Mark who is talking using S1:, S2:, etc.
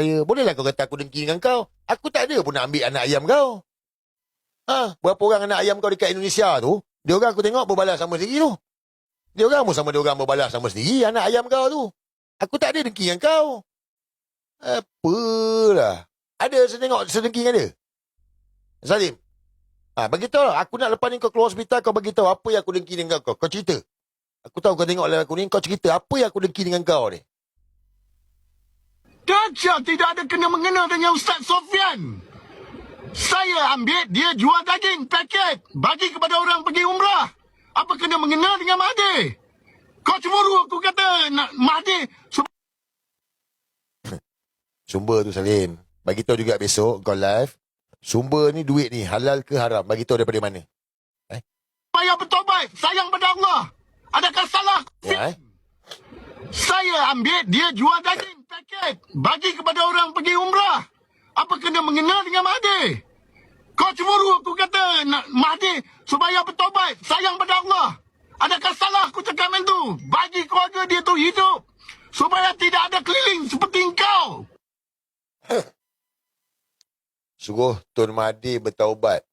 S1: saya. Bolehlah kau kata aku dengki dengan kau. Aku tak ada pun nak ambil anak ayam kau. Ha, berapa orang anak ayam kau dekat Indonesia tu, dia orang aku tengok berbalas sama sendiri tu. Dia orang pun sama dia orang berbalas sama sendiri anak ayam kau tu. Aku tak ada dengki dengan kau. Apalah. Ada saya tengok sedengki dengan dia. Salim. Ha, beritahu lah. Aku nak lepas ni kau keluar hospital, kau beritahu apa yang aku dengki dengan kau. Kau cerita. Aku tahu kau tengok live aku ni, kau cerita apa yang aku dengki dengan kau ni.
S2: Dajjal tidak ada kena-mengena dengan Ustaz Sofian. Saya ambil dia jual daging paket bagi kepada orang pergi umrah. Apa kena-mengena dengan Mahdi? Kau cemburu aku kata nak Mahdi
S1: Sumber tu Salim. Bagi tahu juga besok kau live. Sumber ni duit ni halal ke haram? Bagi tahu daripada mana?
S2: supaya bertobat. Sayang pada Allah. Adakah salah?
S1: Ya, eh?
S2: Saya ambil dia jual daging paket bagi kepada orang pergi umrah. Apa kena mengena dengan Mahdi? Kau cemburu aku kata nak Mahdi supaya bertobat. Sayang pada Allah. Adakah salah aku cakap macam tu? Bagi keluarga dia tu hidup. Supaya tidak ada keliling seperti engkau.
S1: Suruh Tun Mahdi bertaubat.